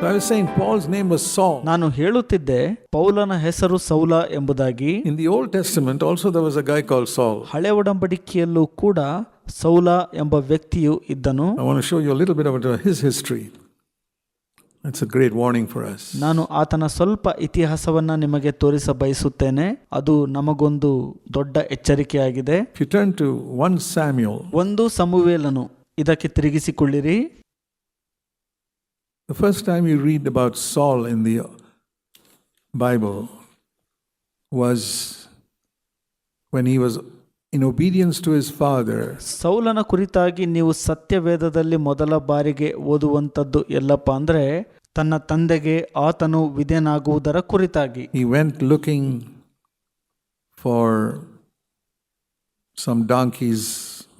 I was saying Paul's name was Saul. ನಾನು ಹೇಳುತ್ತಿದ್ದೆ ಪೌಲನ ಹೆಸರು ಸೌಲ ಎಂಬುದಾಗಿ In the Old Testament, also there was a guy called Saul. ಹಳೆ ಒಡಂಬಡಿಕೆಯಲ್ಲೂ ಕೂಡ ಸೌಲ ಎಂಬ ವ್ಯಕ್ತಿಯು ಇದ್ದನು I want to show you a little bit about his history. It's a great warning for us. ನಾನು ಆತನ ಸ್ವಲ್ಪ ಇತಿಹಾಸವನ್ನ ನಿಮಗೆ ತೋರಿಸ ಬಯಸುತ್ತೇನೆ ಅದು ನಮಗೊಂದು ದೊಡ್ಡ ಎಚ್ಚರಿಕೆಯಾಗಿದೆ If you turn to 1 Samuel, ಒಂದು ಸಮುವೇಲನು ಇದಕ್ಕೆ ತಿರುಗಿಸಿಕೊಳ್ಳಿರಿ the first time you read about Saul in the Bible was when he was in obedience to his father. ಸೌಲನ ಕುರಿತಾಗಿ ನೀವು ಸತ್ಯವೇದದಲ್ಲಿ ಮೊದಲ ಬಾರಿಗೆ ಓದುವಂಥದ್ದು ಎಲ್ಲಪ್ಪ ಅಂದ್ರೆ ತನ್ನ ತಂದೆಗೆ ಆತನು ವಿಧೇನಾಗುವುದರ ಕುರಿತಾಗಿ He went looking for some donkeys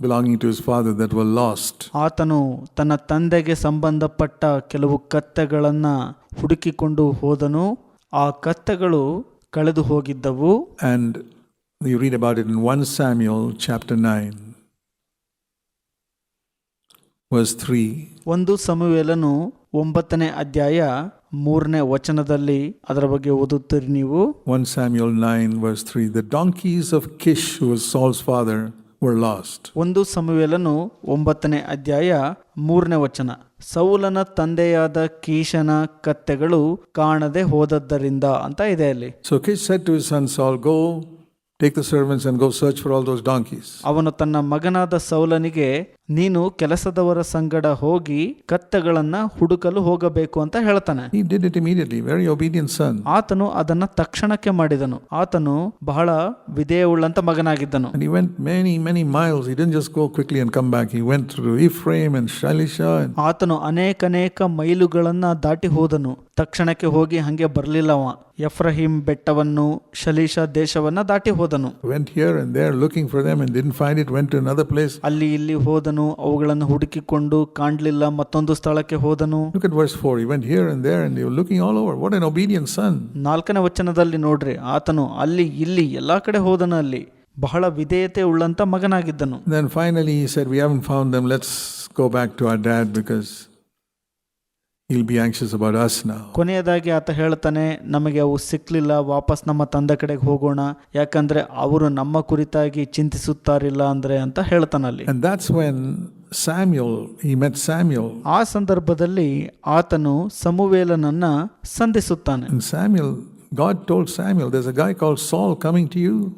belonging to his father that were lost. ಆತನು ತನ್ನ ತಂದೆಗೆ ಸಂಬಂಧಪಟ್ಟ ಕೆಲವು ಕತ್ತೆಗಳನ್ನ ಹುಡುಕಿಕೊಂಡು ಹೋದನು ಆ ಕತ್ತೆಗಳು ಕಳೆದು ಹೋಗಿದ್ದವು And you read about it in 1 Samuel chapter 9, verse 3. ಒಂದು ಸಮುವೇಲನು ಒಂಬತ್ತನೇ ಅಧ್ಯಾಯ ಮೂರನೇ ವಚನದಲ್ಲಿ ಅದರ ಬಗ್ಗೆ ಓದುತ್ತೀರಿ ನೀವು 1 Samuel 9, verse 3. The donkeys of Kish, who was Saul's father, were lost. ಒಂದು ಸಮುವೇಲನು ಒಂಬತ್ತನೇ ಅಧ್ಯಾಯ ಮೂರನೇ ವಚನ ಸೌಲನ ತಂದೆಯಾದ ಕೀಶನ ಕತ್ತೆಗಳು ಕಾಣದೆ ಹೋದದ್ದರಿಂದ ಅಂತ ಇದೆ ಅಲ್ಲಿ So Kish said to his son Saul, Go, take the servants and go search for all those donkeys. ಅವನು ತನ್ನ ಮಗನಾದ ಸೌಲನಿಗೆ ನೀನು ಕೆಲಸದವರ ಸಂಗಡ ಹೋಗಿ ಕತ್ತೆಗಳನ್ನ ಹುಡುಕಲು ಹೋಗಬೇಕು ಅಂತ ಹೇಳ್ತಾನೆ He did it immediately, very obedient son. ಆತನು ಅದನ್ನ ತಕ್ಷಣಕ್ಕೆ ಮಾಡಿದನು ಆತನು ಬಹಳ ವಿಧೇಯವುಳ್ಳಂತ ಮಗನಾಗಿದ್ದನು And he went many, many miles. He didn't just go quickly and come back. He went through Ephraim and Shalisha and ಆತನು ಅನೇಕನೇಕ ಮೈಲುಗಳನ್ನ ದಾಟಿ ಹೋದನು ತಕ್ಷಣಕ್ಕೆ ಹೋಗಿ ಹಂಗೆ ಬರ್ಲಿಲ್ಲವ ಎಫ್ರಹಿಂ ಬೆಟ್ಟವನ್ನು ಶಲೀಶ ದೇಶವನ್ನ ದಾಟಿ ಹೋದನು went here and there looking for them and didn't find it, went to another place. ಅಲ್ಲಿ ಇಲ್ಲಿ ಹೋದನು ಅವುಗಳನ್ನು ಹುಡುಕಿಕೊಂಡು ಕಾಣಲಿಲ್ಲ ಮತ್ತೊಂದು ಸ್ಥಳಕ್ಕೆ ಹೋದನು Look at verse 4. He went here and there and looking all over. What an obedient son. ನಾಲ್ಕನೇ ವಚನದಲ್ಲಿ ನೋಡ್ರಿ ಆತನು ಅಲ್ಲಿ ಇಲ್ಲಿ ಎಲ್ಲಾ ಕಡೆ ಹೋದನು ಅಲ್ಲಿ ಬಹಳ ವಿಧೇಯತೆ ಉಳ್ಳಂತ ಮಗನಾಗಿದ್ದನು Then finally he said, We haven't found them. Let's go back to our dad because will be anxious about us ಕೊನೆಯದಾಗಿ ಆತ ಹೇಳ್ತಾನೆ ನಮಗೆ ಅವು ಸಿಕ್ಕಲಿಲ್ಲ ವಾಪಸ್ ನಮ್ಮ ತಂದೆ ಕಡೆಗೆ ಹೋಗೋಣ. ಯಾಕಂದ್ರೆ ಅವರು ನಮ್ಮ ಕುರಿತಾಗಿ ಚಿಂತಿಸುತ್ತಾರಿಲ್ಲ ಅಂದ್ರೆ ಅಂತ ಹೇಳ್ತಾನಲ್ಲಿ ಸ್ಯಾಮ್ಯೋಲ್ ಈ ಮೆತ್ ಸ್ಯಾಮ್ಯೋಲ್ ಆ ಸಂದರ್ಭದಲ್ಲಿ ಆತನು ಸಮುವೇಲನನ್ನ ಸಂಧಿಸುತ್ತಾನೆ. ಸ್ಯಾಮ್ಯೋಲ್ ಗಾಡ್ ಟೋಲ್ ಸ್ಯಾಮ್ಯೋಲ್ ದಾಯ್ ಕಾಲ್ ಸಾಲ್ ಕಮಿಂಗ್ ಟು ಯು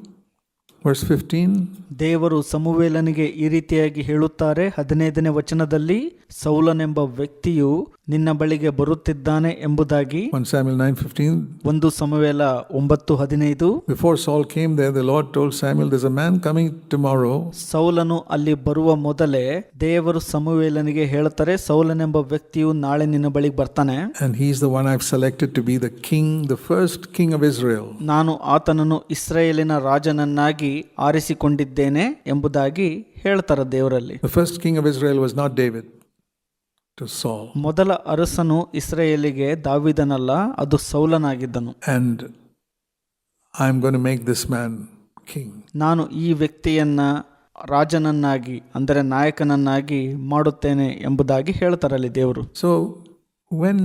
Verse 15. ದೇವರು ಸಮುವೇಲನಿಗೆ ಈ ರೀತಿಯಾಗಿ ಹೇಳುತ್ತಾರೆ. ಹದಿನೈದನೇ ವಚನದಲ್ಲಿ ಸೌಲನೆಂಬ ವ್ಯಕ್ತಿಯು ನಿನ್ನ ಬಳಿಗೆ ಬರುತ್ತಿದ್ದಾನೆ ಎಂಬುದಾಗಿ. 1 Samuel 9:15 ಒಂದು ಸಮುವೇಲ ಒಂಬತ್ತು ಹದಿನೈದು. Before Saul came there the Lord told coming tomorrow man coming tomorrow. ಸೌಲನು ಅಲ್ಲಿ ಬರುವ ಮೊದಲೇ ದೇವರು ಸಮುವೇಲನಿಗೆ ಹೇಳುತ್ತಾರೆ ಸೌಲನೆಂಬ ವ್ಯಕ್ತಿಯು ನಾಳೆ ನಿನ್ನ ಬಳಿಗೆ ಬರ್ತಾನೆ. And he's the one I've selected to be the king the first king of Israel ನಾನು ಆತನನ್ನು ಇಸ್ರೇಲಿನ ರಾಜನನ್ನಾಗಿ ಆರಿಸಿಕೊಂಡಿದ್ದೇನೆ ಎಂಬುದಾಗಿ ಹೇಳ್ತಾರೆ ದೇವರಲ್ಲಿ. First king of Israel was not David ಮೊದಲ ಅರಸನು ಇಸ್ರೇಲಿಗೆ ದಾವಿದನಲ್ಲ ಅದು ಸೌಲನಾಗಿದ್ದನು. And I am gonna make this man king ನಾನು ಈ ವ್ಯಕ್ತಿಯನ್ನ ರಾಜನನ್ನಾಗಿ ಅಂದರೆ ನಾಯಕನನ್ನಾಗಿ ಮಾಡುತ್ತೇನೆ ಎಂಬುದಾಗಿ ಹೇಳ್ತಾರಲ್ಲಿ ದೇವರು. So when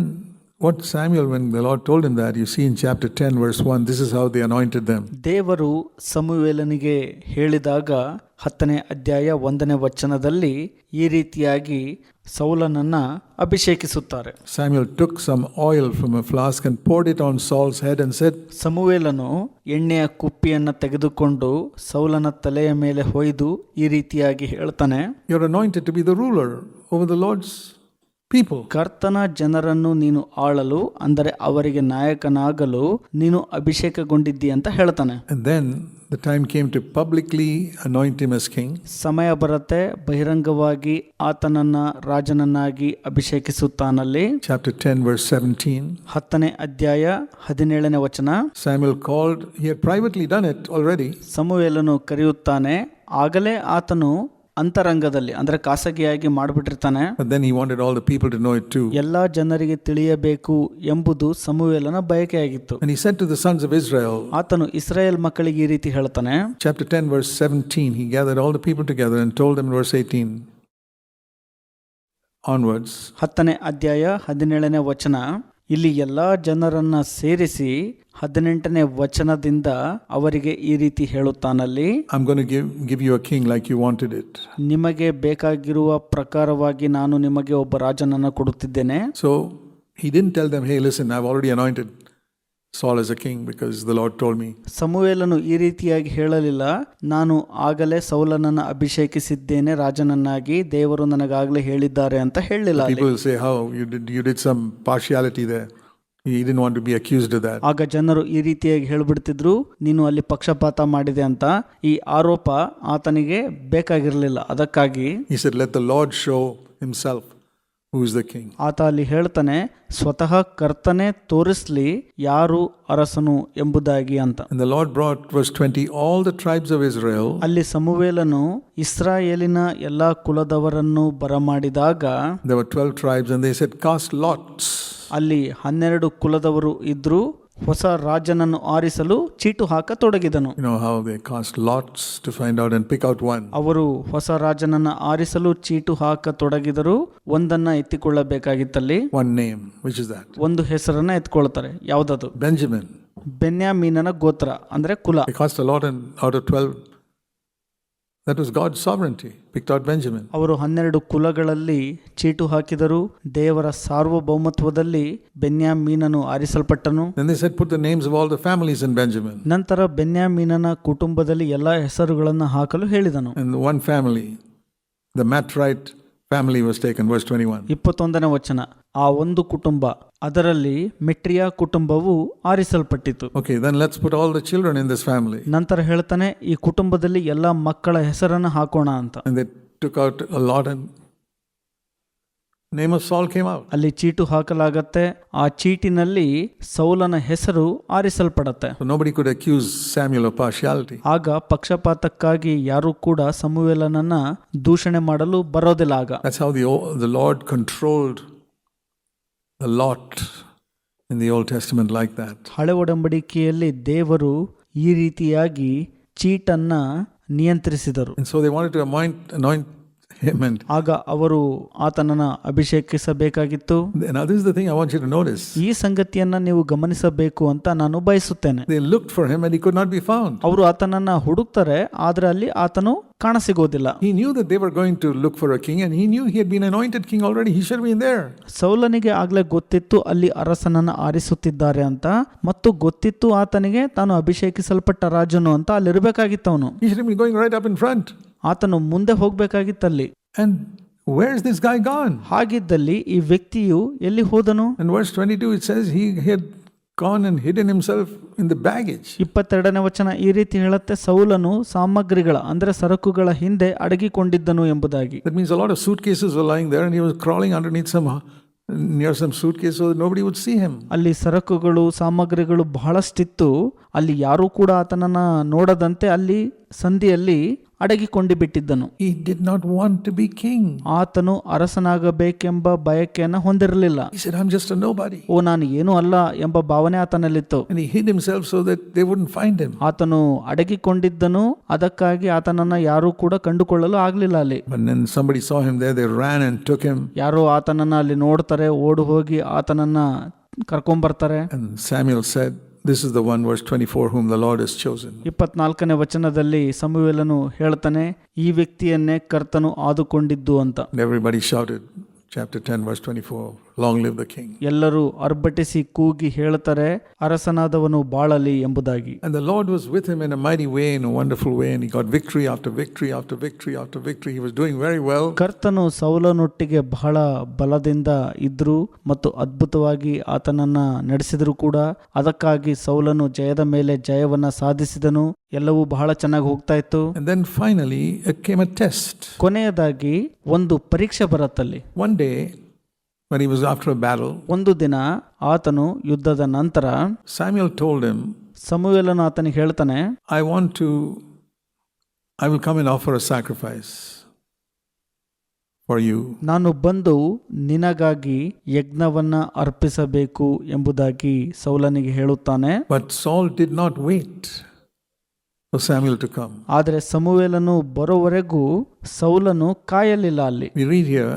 what Samuel when the Lord told him that you see in chapter 10 verse 1 this is how they anointed them ದೇವರು ಸಮುವೇಲನಿಗೆ ಹೇಳಿದಾಗ ಹತ್ತನೇ ಅಧ್ಯಾಯ ಒಂದನೇ ವಚನದಲ್ಲಿ ಈ ರೀತಿಯಾಗಿ ಸೌಲನನ್ನ ಅಭಿಷೇಕಿಸುತ್ತಾರೆ Samuel took some oil from a flask and poured it on Saul's head and said ಸಮುವೇಲನು ಎಣ್ಣೆಯ ಕುಪ್ಪಿಯನ್ನು ತೆಗೆದುಕೊಂಡು ಸೌಲನ ತಲೆಯ ಮೇಲೆ ಹೊಯ್ದು ಈ ರೀತಿಯಾಗಿ ಹೇಳ್ತಾನೆ You're anointed to be the ruler over the Lord's people. ಕರ್ತನ ಜನರನ್ನು ನೀನು ಆಳಲು ಅಂದರೆ ಅವರಿಗೆ ನಾಯಕನಾಗಲು ನೀನು ಅಭಿಷೇಕಗೊಂಡಿದ್ದಿ ಅಂತ ಹೇಳ್ತಾನೆ then then the time came to publicly anoint him as king. ಸಮಯ ಬರುತ್ತೆ ಬಹಿರಂಗವಾಗಿ ಆತನನ್ನ ರಾಜನನ್ನಾಗಿ ಅಭಿಷೇಕಿಸುತ್ತಾನಲ್ಲಿ Chapter 10, verse 17. ಹತ್ತನೇ ಅಧ್ಯಾಯ ಹದಿನೇಳನೇ ವಚನ Samuel called, he had privately done it already. ಸಮುವೇಲನು ಕರೆಯುತ್ತಾನೆ ಆಗಲೇ ಆತನು ಅಂತರಂಗದಲ್ಲಿ ಅಂದ್ರೆ ಖಾಸಗಿಯಾಗಿ ಮಾಡಿಬಿಟ್ಟಿರ್ತಾನೆ then he wanted all the people to know it too. ಎಲ್ಲ ಜನರಿಗೆ ತಿಳಿಯಬೇಕು ಎಂಬುದು ಸಮುವೇಲನ ಬಯಕೆಯಾಗಿತ್ತು And he said to the sons of Israel, ಆತನು ಇಸ್ರಾಯೇಲ್ ಮಕ್ಕಳಿಗೆ ಈ ರೀತಿ ಹೇಳ್ತಾನೆ chapter 10, verse 17, he gathered all the people together and told them in verse 18, onwards, ಹತ್ತನೇ ಅಧ್ಯಾಯ ಹದಿನೇಳನೇ ವಚನ ಇಲ್ಲಿ ಎಲ್ಲ ಜನರನ್ನು ಸೇರಿಸಿ ಹದಿನೆಂಟನೇ ವಚನದಿಂದ ಅವರಿಗೆ ಈ ರೀತಿ ಹೇಳುತ್ತಾನಲ್ಲಿ. ನಿಮಗೆ ಬೇಕಾಗಿರುವ ಪ್ರಕಾರವಾಗಿ ನಾನು ನಿಮಗೆ ಒಬ್ಬ ರಾಜನನ್ನು ಕೊಡುತ್ತಿದ್ದೇನೆ. ಸೊ ಇದನ್ನು ತಿಲ್ದನ್ ಹೇಳಿಸಿ ನಾ ಆಲ್ರಿ ನೊಂಟಿನ್ Saul as a king because the Lord told me. ಸಮುವೇಲನು ಈ ರೀತಿಯಾಗಿ ಹೇಳಲಿಲ್ಲ ನಾನು ಆಗಲೇ ಸೌಲನನ್ನು ಅಭಿಷೇಕಿಸಿದ್ದೇನೆ ರಾಜನನ್ನಾಗಿ ದೇವರು ನನಗಾಗಲೇ ಹೇಳಿದ್ದಾರೆ ಅಂತ ಹೇಳಲಿಲ್ಲ ಅಲ್ಲಿ. People will say, how you did, you did some partiality there. He didn't want to be accused of that. ಆಗ ಜನರು ಈ ರೀತಿಯಾಗಿ ಹೇಳ್ಬಿಡ್ತಿದ್ರು ನೀನು ಅಲ್ಲಿ ಪಕ್ಷಪಾತ ಮಾಡಿದೆ ಅಂತ ಈ ಆರೋಪ ಆತನಿಗೆ ಬೇಕಾಗಿರಲಿಲ್ಲ ಅದಕ್ಕಾಗಿ He said, let the Lord show himself who the king ಆತ ಅಲ್ಲಿ ಹೇಳ್ತಾನೆ ಸ್ವತಃ ಕರ್ತನೆ ತೋರಿಸ್ಲಿ ಯಾರು ಅರಸನು ಎಂಬುದಾಗಿ ಅಂತ. The Lord brought verse 20 all the tribes of Israel ಅಲ್ಲಿ ಸಮುವೇಲನು ಇಸ್ರಾಯೇಲಿನ ಎಲ್ಲಾ ಕುಲದವರನ್ನು ಬರಮಾಡಿದಾಗ they were 12 tribes and they said cast lots ಅಲ್ಲಿ 12 ಕುಲದವರು ಇದ್ದರು ಹೊಸ ರಾಜನನ್ನು ಆರಿಸಲು ಚೀಟು ಹಾಕ ತೊಡಗಿದನು. ಅವರು ಹೊಸ ರಾಜನನ್ನ ಆರಿಸಲು ಚೀಟು ಹಾಕ ಹಾಕತೊಡಗಿದರು ಒಂದನ್ನ ಎತ್ತಿಕೊಳ್ಳಬೇಕಾಗಿತ್ತಲ್ಲಿ One name. Which is that? ಒಂದು ಹೆಸರನ್ನ ಎತ್ಕೊಳ್ತಾರೆ ಯಾವ್ದದು ಬೆಂಜಮಿನ್ ಬೆನ್ಯಾಮೀನನ ಗೋತ್ರ ಅಂದ್ರೆ ಕುಲ that was God's sovereignty. Picked out Benjamin. ಅವರು ಹನ್ನೆರಡು ಕುಲಗಳಲ್ಲಿ ಚೀಟು ಹಾಕಿದರು ದೇವರ ಸಾರ್ವಭೌಮತ್ವದಲ್ಲಿ ಬೆನ್ಯಾಮೀನನು ಆರಿಸಲ್ಪಟ್ಟನು Then they said, Put the names of all the families in Benjamin. ನಂತರ ಬೆನ್ಯಾಮೀನನ ಕುಟುಂಬದಲ್ಲಿ ಎಲ್ಲಾ ಹೆಸರುಗಳನ್ನು ಹಾಕಲು ಹೇಳಿದನು And one family, the Matrite family, was taken. Verse 21. ಇಪ್ಪತ್ತೊಂದನೇ ವಚನ ಆ ಒಂದು ಕುಟುಂಬ ಅದರಲ್ಲಿ ಮೆಟ್ರಿಯಾ ಕುಟುಂಬವು ಆರಿಸಲ್ಪಟ್ಟಿತು Okay, then let's put all the children in this family. ನಂತರ ಹೇಳ್ತಾನೆ ಈ ಕುಟುಂಬದಲ್ಲಿ ಎಲ್ಲ ಮಕ್ಕಳ ಹೆಸರನ್ನು ಹಾಕೋಣ ಅಂತ And they took out a lot, name of Saul came out ಅಲ್ಲಿ ಚೀಟು ಹಾಕಲಾಗುತ್ತೆ. ಆ ಚೀಟಿನಲ್ಲಿ ಸೌಲನ ಹೆಸರು ಆರಿಸಲ್ಪಡತ್ತೆ. Nobody could accuse Samuel of ಆಗ ಪಕ್ಷಪಾತಕ್ಕಾಗಿ ಯಾರು ಕೂಡ ಸಮುವೆಲನನ್ನ ದೂಷಣೆ ಮಾಡಲು ಬರೋದಿಲ್ಲ ಆಗ. That's how the Lord controlled the lot in the Old Testament like that ಹಳೆ ಒಡಂಬಡಿಕೆಯಲ್ಲಿ ದೇವರು ಈ ರೀತಿಯಾಗಿ ಚೀಟನ್ನ ನಿಯಂತ್ರಿಸಿದರು. ಸೊ ದೇ ವಾಂಟ್ ಟು ಹೆಮಂತ್ ಆಗ ಅವರು ಆತನನ್ನು ಅಭಿಷೇಕಿಸಬೇಕಾಗಿತ್ತು. ಈ ಸಂಗತಿಯನ್ನು ನೀವು ಗಮನಿಸಬೇಕು ಅಂತ ನಾನು ಬಯಸುತ್ತೇನೆ. The look for he man could not be form ಅವರು ಆತನನ್ನು ಹುಡುಕ್ತಾರೆ ಆದರೆ ಅಲ್ಲಿ ಆತನು ಕಾಣಸಿಗೋದಿಲ್ಲ. He knew the they were going to look for ಕಿ ಏನ್ he knew he be anointed king already he sure V ದೇ ಸವಲನಿಗೆ ಆಗಲೇ ಗೊತ್ತಿತ್ತು ಅಲ್ಲಿ ಅರಸನನ್ನು ಆರಿಸುತ್ತಿದ್ದಾರೆ ಅಂತ ಮತ್ತು ಗೊತ್ತಿತ್ತು ಆತನಿಗೆ ತಾನು ಅಭಿಷೇಕಿಸಲ್ಪಟ್ಟ ರಾಜನು ಅಂತ ಅಲ್ಲಿ ಇರಬೇಕಾಗಿತ್ತು ಅವನು he sheer me going right off in front ಆತನು ಮುಂದೆ ಹೋಗಬೇಕಾಗಿತ್ತಲ್ಲಿ And is this guy gone? ಹಾಗಿದ್ದಲ್ಲಿ ಈ ವ್ಯಕ್ತಿಯು ಎಲ್ಲಿ ಹೋದನು In verse 22, it says he had gone and hidden himself in the baggage. ಇಪ್ಪತ್ತೆರಡನೇ ವಚನ ಈ ರೀತಿ ಹೇಳುತ್ತೆ ಸೌಲನು ಸಾಮಗ್ರಿಗಳ ಅಂದ್ರೆ ಸರಕುಗಳ ಹಿಂದೆ ಅಡಗಿಕೊಂಡಿದ್ದನು ಎಂಬುದಾಗಿ That means a lot of suitcases were lying there and he was crawling underneath some, near some suitcase so that nobody would see him. ಅಲ್ಲಿ ಸರಕುಗಳು ಸಾಮಗ್ರಿಗಳು ಬಹಳಷ್ಟಿತ್ತು ಅಲ್ಲಿ ಯಾರೂ ಕೂಡ ಆತನನ್ನ ನೋಡದಂತೆ ಅಲ್ಲಿ ಸಂಧಿಯಲ್ಲಿ ಅಡಗಿಕೊಂಡು ಬಿಟ್ಟಿದ್ದನು ಆತನು ಅರಸನಾಗಬೇಕೆಂಬ ಬಯಕೆಯನ್ನು ಹೊಂದಿರಲಿಲ್ಲ. ಓ ನಾನು ಏನು ಅಲ್ಲ ಎಂಬ ಭಾವನೆ ಆತನಲ್ಲಿತ್ತು. ಆತನು ಅಡಗಿಕೊಂಡಿದ್ದನು ಅದಕ್ಕಾಗಿ ಆತನನ್ನ ಯಾರು ಕೂಡ ಕಂಡುಕೊಳ್ಳಲು ಆಗಲಿಲ್ಲ ಅಲ್ಲಿ. ಯಾರು ಆತನನ್ನ ಅಲ್ಲಿ ನೋಡ್ತಾರೆ ಓಡಿ ಹೋಗಿ ಆತನನ್ನ ಕರ್ಕೊಂಡ್ ಬರ್ತಾರೆ This is the one, verse 24, whom the Lord has chosen. ಇಪ್ಪತ್ನಾಲ್ಕನೇ ವಚನದಲ್ಲಿ ಸಮುವೇಲನು ಹೇಳ್ತಾನೆ ಈ ವ್ಯಕ್ತಿಯನ್ನೇ ಕರ್ತನು ಆದುಕೊಂಡಿದ್ದು ಅಂತ And everybody shouted, chapter 10, verse 24, Long live the king ಎಲ್ಲರೂ ಅರ್ಭಟಿಸಿ ಕೂಗಿ ಹೇಳ್ತಾರೆ ಅರಸನಾದವನು ಬಾಳಲಿ ಎಂಬುದಾಗಿ And the Lord was with him in a mighty way, in a wonderful way, and he got victory after victory after victory after victory. He was doing very well. ಕರ್ತನು ಸೌಲನೊಟ್ಟಿಗೆ ಬಹಳ ಬಲದಿಂದ ಇದ್ರು ಮತ್ತು ಅದ್ಭುತವಾಗಿ ಆತನನ್ನ ನಡೆಸಿದ್ರು ಕೂಡ ಅದಕ್ಕಾಗಿ ಸೌಲನು ಜಯದ ಮೇಲೆ ಜಯವನ್ನ ಸಾಧಿಸಿದನು ಎಲ್ಲವೂ ಬಹಳ ಚೆನ್ನಾಗಿ ಹೋಗ್ತಾ ಇತ್ತು And then finally, it came a test. ಕೊನೆಯದಾಗಿ ಒಂದು ಪರೀಕ್ಷೆ ಬರತ್ತಲ್ಲಿ One day, when he was after a battle, ಒಂದು ದಿನ ಆತನು ಯುದ್ಧದ ನಂತರ Samuel told him, ಸಮುವೇಲನು ಆತನಿಗೆ ಹೇಳ್ತಾನೆ I want to, I will come and offer a sacrifice for you. ನಾನು ಬಂದು ನಿನಗಾಗಿ ಯಜ್ಞವನ್ನ ಅರ್ಪಿಸಬೇಕು ಎಂಬುದಾಗಿ ಸೌಲನಿಗೆ ಹೇಳುತ್ತಾನೆ But Saul did not wait for Samuel to come. ಆದರೆ ಸಮುವೇಲನು ಬರೋವರೆಗೂ ಸೌಲನು ಕಾಯಲಿಲ್ಲ ಅಲ್ಲಿ We read here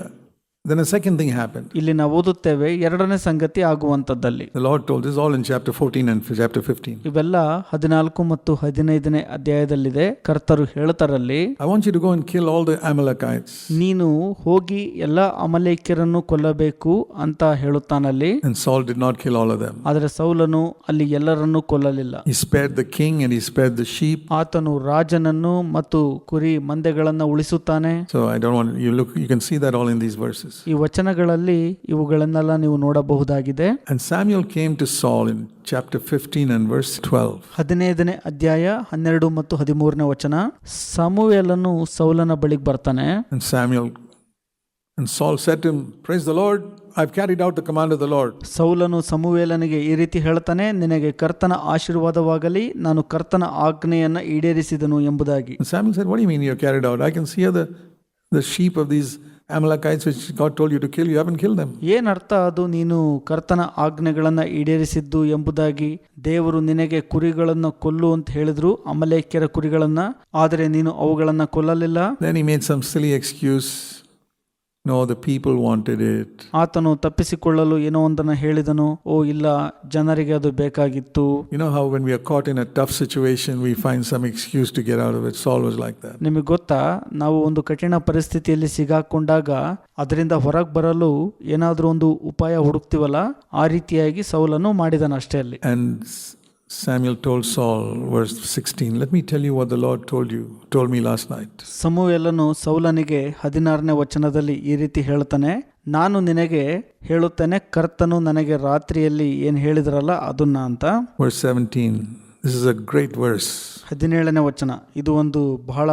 Then a second thing happened. ಇಲ್ಲಿ ನಾವು ಓದುತ್ತೇವೆ ಎರಡನೇ ಸಂಗತಿ ಆಗುವಂತದ್ದಲ್ಲಿ The Lord told this all in chapter 14 and chapter 15. ಇವೆಲ್ಲ ಹದಿನಾಲ್ಕು ಮತ್ತು ಹದಿನೈದನೇ ಅಧ್ಯಾಯದಲ್ಲಿದೆ ಕರ್ತರು ಹೇಳ್ತಾರಲ್ಲಿ I want you to go and kill all the Amalekites. ನೀನು ಹೋಗಿ ಎಲ್ಲ ಅಮಲೇಕ್ಯರನ್ನು ಕೊಲ್ಲಬೇಕು ಅಂತ ಹೇಳುತ್ತಾನಲ್ಲಿ And Saul did not kill all of them. ಆದರೆ ಸೌಲನು ಅಲ್ಲಿ ಎಲ್ಲರನ್ನೂ ಕೊಲ್ಲಲಿಲ್ಲ He spared the king and he spared the sheep. ಆತನು ರಾಜನನ್ನು ಮತ್ತು ಕುರಿ ಮಂದೆಗಳನ್ನು ಉಳಿಸುತ್ತಾನೆ So I don't want you look you can see that all in these verses. ಈ ವಚನಗಳಲ್ಲಿ ಇವುಗಳನ್ನೆಲ್ಲ ನೀವು ನೋಡಬಹುದಾಗಿದೆ And Samuel came to Saul in chapter 15 and verse 12. ಹದಿನೈದನೇ ಅಧ್ಯಾಯ ಹನ್ನೆರಡು ಮತ್ತು ಹದಿಮೂರನೇ ವಚನ ಸಮುವೇಲನು ಸೌಲನ ಬಳಿಗೆ ಬರ್ತಾನೆ And Samuel and Saul said to him, Praise the Lord, I've carried out the command of the Lord. ಸೌಲನು ಸಮುವೇಲನಿಗೆ ಈ ರೀತಿ ಹೇಳ್ತಾನೆ ನಿನಗೆ ಕರ್ತನ ಆಶೀರ್ವಾದವಾಗಲಿ ನಾನು ಕರ್ತನ ಆಜ್ಞೆಯನ್ನ ಈಡೇರಿಸಿದನು ಎಂಬುದಾಗಿ And Samuel said, What do you mean you carried out? I can see the, the sheep of these Amalekites which God told you to kill. You haven't killed them. ಏನರ್ಥ ಅದು ನೀನು ಕರ್ತನ ಆಜ್ಞೆಗಳನ್ನ ಈಡೇರಿಸಿದ್ದು ಎಂಬುದಾಗಿ ದೇವರು ನಿನಗೆ ಕುರಿಗಳನ್ನು ಕೊಲ್ಲು ಅಂತ ಹೇಳಿದ್ರು ಅಮಲೇಕ್ಯರ ಕುರಿಗಳನ್ನ ಆದರೆ ನೀನು ಅವುಗಳನ್ನ ಕೊಲ್ಲಲಿಲ್ಲ Then he made some silly excuse. The people wanted it. ಆತನು ತಪ್ಪಿಸಿಕೊಳ್ಳಲು ಏನೋ ಒಂದನ್ನು ಹೇಳಿದನು ಓ ಇಲ್ಲ ಜನರಿಗೆ ಅದು ಬೇಕಾಗಿತ್ತು You know how when we are caught in a tough situation, we find some excuse to get out of it. Saul was like ನಿಮಗೆ ಗೊತ್ತಾ ನಾವು ಒಂದು ಕಠಿಣ ಪರಿಸ್ಥಿತಿಯಲ್ಲಿ ಸಿಗಾಕೊಂಡಾಗ ಅದರಿಂದ ಹೊರಗೆ ಬರಲು ಏನಾದರೂ ಒಂದು ಉಪಾಯ ಹುಡುಕ್ತಿವಲ್ಲ ಆ ರೀತಿಯಾಗಿ ಸೌಲನ್ನು ಮಾಡಿದನು ಅಷ್ಟೇ ಅಲ್ಲಿ And Samuel told Saul, verse 16, Let me tell you what the Lord told you, told me last night. ಸಮುವೇಲನು ಸೌಲನಿಗೆ ಹದಿನಾರನೇ ವಚನದಲ್ಲಿ ಈ ರೀತಿ ಹೇಳ್ತಾನೆ ನಾನು ನಿನಗೆ ಹೇಳುತ್ತೇನೆ ಕರ್ತನು ನನಗೆ ರಾತ್ರಿಯಲ್ಲಿ ಏನು ಹೇಳಿದ್ರಲ್ಲ ಅದನ್ನ ಅಂತ Verse 17. This is a great verse, ಹದಿನೇಳನೇ ವಚನ ಇದು ಒಂದು ಬಹಳ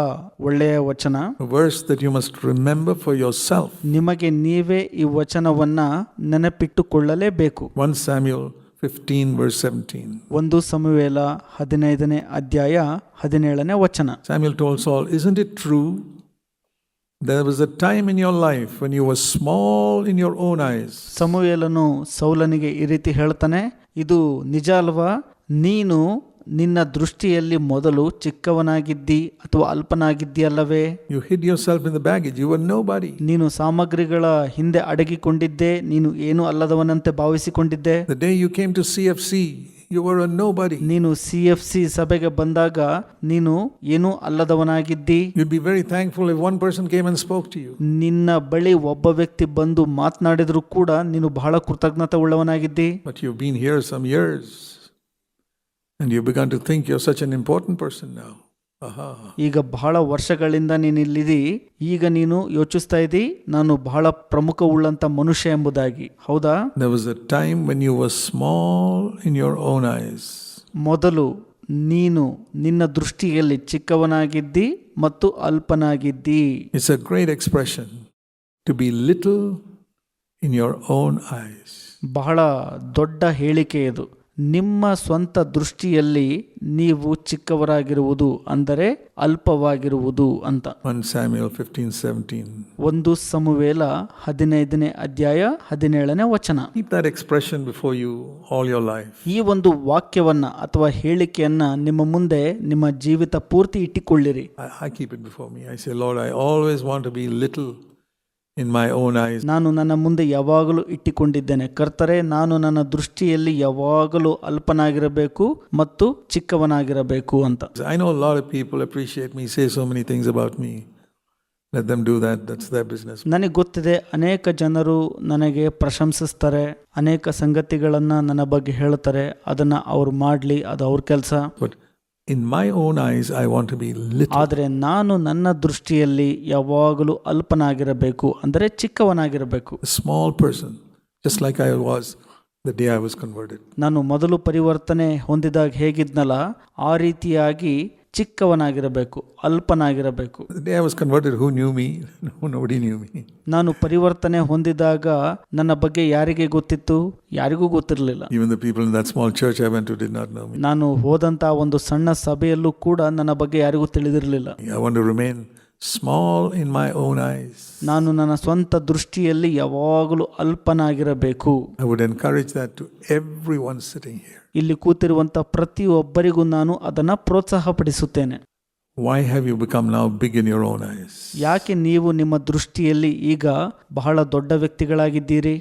ಒಳ್ಳೆಯ ವಚನ a verse that you must remember for yourself. ನಿಮಗೆ ನೀವೇ ಈ ವಚನವನ್ನ ನೆನಪಿಟ್ಟುಕೊಳ್ಳಲೇಬೇಕು 1 Samuel 15, verse 17. ಒಂದು ಸಮುವೇಲ ಹದಿನೈದನೇ ಅಧ್ಯಾಯ ಹದಿನೇಳನೇ ವಚನ Samuel told Saul, Isn't it true? There was a time in your life when you were small in your own eyes. ಸಮುವೇಲನು ಸೌಲನಿಗೆ ಈ ರೀತಿ ಹೇಳ್ತಾನೆ ಇದು ನಿಜ ಅಲ್ವಾ ನೀನು ನಿನ್ನ ದೃಷ್ಟಿಯಲ್ಲಿ ಮೊದಲು ಚಿಕ್ಕವನಾಗಿದ್ದಿ ಅಥವಾ ಅಲ್ಪನಾಗಿದ್ದೀಯಲ್ಲವೇ You hid yourself in the baggage. You were nobody. ನೀನು ಸಾಮಗ್ರಿಗಳ ಹಿಂದೆ ಅಡಗಿಕೊಂಡಿದ್ದೆ ನೀನು ಏನು ಅಲ್ಲದವನಂತೆ ಭಾವಿಸಿಕೊಂಡಿದ್ದೆ The day you came to CFC, you were a nobody. ನೀನು ಸಿ ಎಫ್ ಸಿ ಸಭೆಗೆ ಬಂದಾಗ ನೀನು ಏನೂ ಅಲ್ಲದವನಾಗಿದ್ದಿ you be very thankful if one person came and spoke to you. ನಿನ್ನ ಬಳಿ ಒಬ್ಬ ವ್ಯಕ್ತಿ ಬಂದು ಮಾತನಾಡಿದರೂ ಕೂಡ ನೀನು ಬಹಳ ಕೃತಜ್ಞತೆ ಉಳ್ಳವನಾಗಿದ್ದಿ But you've been here some years and you've begun to think you're such an important person now. Aha. ಈಗ ಬಹಳ ವರ್ಷಗಳಿಂದ ನೀನು ಇಲ್ಲಿದಿ ಈಗ ನೀನು ಯೋಚಿಸ್ತಾ ಇದ್ದಿ ನಾನು ಬಹಳ ಪ್ರಮುಖವುಳ್ಳಂತ ಮನುಷ್ಯ ಎಂಬುದಾಗಿ ಹೌದಾ There was a time when you were small in your own eyes. ಮೊದಲು ನೀನು ನಿನ್ನ ದೃಷ್ಟಿಯಲ್ಲಿ ಚಿಕ್ಕವನಾಗಿದ್ದಿ ಮತ್ತು ಅಲ್ಪನಾಗಿದ್ದಿ It's a great expression to be little in your own eyes. ಬಹಳ ದೊಡ್ಡ ಹೇಳಿಕೆ ಇದು ನಿಮ್ಮ ಸ್ವಂತ ದೃಷ್ಟಿಯಲ್ಲಿ ನೀವು ಚಿಕ್ಕವರಾಗಿರುವುದು ಅಂದರೆ ಅಲ್ಪವಾಗಿರುವುದು ಅಂತ 1 Samuel 15 17. ಒಂದು ಸಮುವೇಲ ಹದಿನೈದನೇ ಅಧ್ಯಾಯ ಹದಿನೇಳನೇ ವಚನ expression before you all your life. ಈ ಒಂದು ವಾಕ್ಯವನ್ನ ಅಥವಾ ಹೇಳಿಕೆಯನ್ನ ನಿಮ್ಮ ಮುಂದೆ ನಿಮ್ಮ ಜೀವಿತ ಪೂರ್ತಿ ಇಟ್ಟುಕೊಳ್ಳಿರಿ I keep it before me I say Lord I always want to be be in my own eyes. ನಾನು ನನ್ನ ಮುಂದೆ ಯಾವಾಗಲೂ ಇಟ್ಟಿಕೊಂಡಿದ್ದೇನೆ ಕರ್ತರೆ ನಾನು ನನ್ನ ದೃಷ್ಟಿಯಲ್ಲಿ ಯಾವಾಗಲೂ ಅಲ್ಪನಾಗಿರಬೇಕು ಮತ್ತು ಚಿಕ್ಕವನಾಗಿರಬೇಕು ಅಂತ I know a of of people me say say many things about me me. Let them do that. That's their business. ನನಗೆ ಗೊತ್ತಿದೆ ಅನೇಕ ಜನರು ನನಗೆ ಪ್ರಶಂಸಿಸ್ತಾರೆ ಅನೇಕ ಸಂಗತಿಗಳನ್ನು ನನ್ನ ಬಗ್ಗೆ ಹೇಳ್ತಾರೆ ಅದನ್ನು ಅವ್ರು ಮಾಡಲಿ ಅದು ಅವ್ರ ಕೆಲಸ But in my own eyes I want be little ಆದರೆ ನಾನು ನನ್ನ ದೃಷ್ಟಿಯಲ್ಲಿ ಯಾವಾಗಲೂ ಅಲ್ಪನಾಗಿರಬೇಕು ಅಂದರೆ ಚಿಕ್ಕವನಾಗಿರಬೇಕು. Small person just like I was the day I was converted ನಾನು ಮೊದಲು ಪರಿವರ್ತನೆ ಹೊಂದಿದಾಗ ಹೇಗಿದ್ನಲ್ಲ ಆ ರೀತಿಯಾಗಿ ಚಿಕ್ಕವನಾಗಿರಬೇಕು ಅಲ್ಪನಾಗಿರಬೇಕು I was converted was converted, me nobody knew me. ನಾನು ಪರಿವರ್ತನೆ ಹೊಂದಿದಾಗ ನನ್ನ ಬಗ್ಗೆ ಯಾರಿಗೆ ಗೊತ್ತಿತ್ತು ಯಾರಿಗೂ ಗೊತ್ತಿರಲಿಲ್ಲ Even the people in that small church I went to did not know me. ನಾನು ಹೋದಂತ ಒಂದು ಸಣ್ಣ ಸಭೆಯಲ್ಲೂ ಕೂಡ ನನ್ನ ಬಗ್ಗೆ ಯಾರಿಗೂ ತಿಳಿದಿರಲಿಲ್ಲ I want to small in my own eyes. ನಾನು ನನ್ನ ಸ್ವಂತ ದೃಷ್ಟಿಯಲ್ಲಿ ಯಾವಾಗಲೂ ಅಲ್ಪನಾಗಿರಬೇಕು I would encourage that to everyone sitting here. ಇಲ್ಲಿ ಕೂತಿರುವಂಥ ಪ್ರತಿಯೊಬ್ಬರಿಗೂ ನಾನು ಅದನ್ನು ಪ್ರೋತ್ಸಾಹಪಡಿಸುತ್ತೇನೆ Why have you become now big in your own eyes? ಯಾಕೆ ನೀವು ನಿಮ್ಮ ದೃಷ್ಟಿಯಲ್ಲಿ ಈಗ ಬಹಳ ದೊಡ್ಡ ವ್ಯಕ್ತಿಗಳಾಗಿದ್ದೀರಿ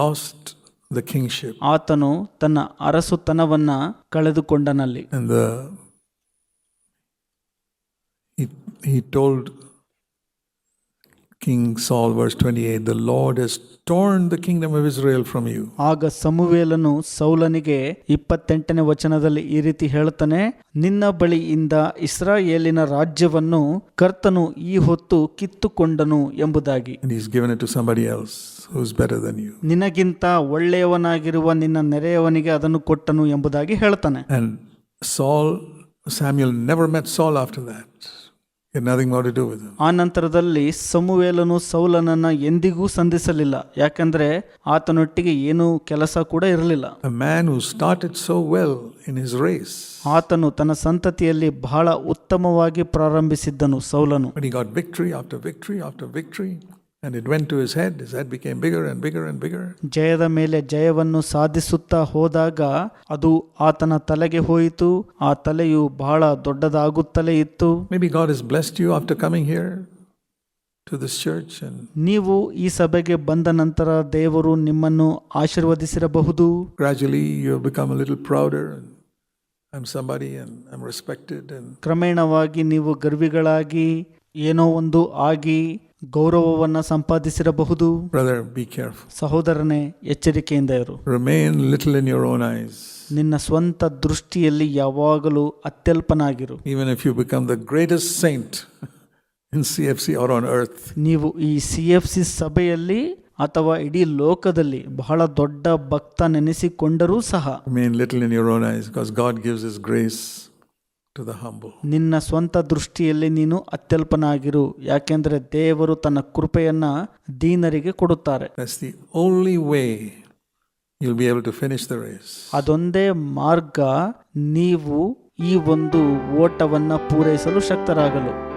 ಲಾಸ್ಟ್ ದ kingship. ಆತನು ತನ್ನ ಅರಸುತನವನ್ನ ಕಳೆದುಕೊಂಡನಲ್ಲಿ And the he, he told king solvers 28 the lord has torn the kingdom of israel from you. ಆಗ ಸಮುವೇಲನು ಸೌಲನಿಗೆ 28ನೇ ವಚನದಲ್ಲಿ ಈ ರೀತಿ ಹೇಳ್ತಾನೆ ನಿನ್ನ ಬಳಿಯಿಂದ ಇಸ್ರಾಯೇಲಿನ ರಾಜ್ಯವನ್ನು ಕರ್ತನು ಈ ಹೊತ್ತು ಕಿತ್ತುಕೊಂಡನು ಎಂಬುದಾಗಿ. He's given it to somebody else who is better than you ನಿನಗಿಂತ ಒಳ್ಳೆಯವನಾಗಿರುವ ನಿನ್ನ ನೆರೆಯವನಿಗೆ ಅದನ್ನು ಕೊಟ್ಟನು ಎಂಬುದಾಗಿ ಹೇಳತಾನೆ ಸಾಲ್ ಸ್ಯಾಮ್ಯುಲ್ ನೆವರ್ ಮೆಟ್ ಸಾಲ್ ಆಫ್ಟರ್ ದಟ್ ಆ ನಂತರದಲ್ಲಿ ಸಮುವೇಲನು ಸೌಲನನ್ನ ಎಂದಿಗೂ ಸಂಧಿಸಲಿಲ್ಲ. ಯಾಕಂದ್ರೆ ಆತನೊಟ್ಟಿಗೆ ಏನು ಕೆಲಸ ಕೂಡ ಇರಲಿಲ್ಲ. A man who started so well in his race, ಆತನು ತನ್ನ ಸಂತತಿಯಲ್ಲಿ ಬಹಳ ಉತ್ತಮವಾಗಿ ಪ್ರಾರಂಭಿಸಿದ್ದನು ಸೌಲನು. and it went to his head. His head became bigger and bigger and bigger. ಜಯದ ಮೇಲೆ ಜಯವನ್ನು ಸಾಧಿಸುತ್ತಾ ಹೋದಾಗ ಅದು ಆತನ ತಲೆಗೆ ಹೋಯಿತು ಆ ತಲೆಯು ಬಹಳ ದೊಡ್ಡದಾಗುತ್ತಲೇ ಇತ್ತು Maybe God has blessed you after coming here to this church, and ನೀವು ಈ ಸಭೆಗೆ ಬಂದ ನಂತರ ದೇವರು ನಿಮ್ಮನ್ನು ಆಶೀರ್ವದಿಸಿರಬಹುದು gradually you have become a little prouder. And I'm somebody, and I'm respected, and ಕ್ರಮೇಣವಾಗಿ ನೀವು ಗರ್ವಿಗಳಾಗಿ ಏನೋ ಒಂದು ಆಗಿ ಗೌರವವನ್ನ ಸಂಪಾದಿಸಿರಬಹುದು? ಸಹೋದರನೇ ಎಚ್ಚರಿಕೆಯಿಂದ ಇರು. Remain little in your own eyes ನಿನ್ನ ಸ್ವಂತ ದೃಷ್ಟಿಯಲ್ಲಿ ಯಾವಾಗಲೂ ಅತ್ಯಲ್ಪನಾಗಿರು. Even if you become the greatest saint in C F C or on earth ನೀವು ಈ ಸಿ ಎಫ್ ಸಿ ಸಭೆಯಲ್ಲಿ ಅಥವಾ ಇಡೀ ಲೋಕದಲ್ಲಿ ಬಹಳ ದೊಡ್ಡ ಭಕ್ತ ನೆನೆಸಿಕೊಂಡರೂ ಸಹ. Main little in your own eyes because God gives his grace to the humble ನಿನ್ನ ಸ್ವಂತ ದೃಷ್ಟಿಯಲ್ಲಿ ನೀನು ಅತ್ಯಲ್ಪನಾಗಿರು ಯಾಕೆಂದರೆ ದೇವರು ತನ್ನ ಕೃಪೆಯನ್ನು ದೀನರಿಗೆ ಕೊಡುತ್ತಾರೆ. The way way you'll be able to finish the race. ಅದೊಂದೇ ಮಾರ್ಗ ನೀವು ಈ ಒಂದು ಓಟವನ್ನು ಪೂರೈಸಲು ಶಕ್ತರಾಗಲು.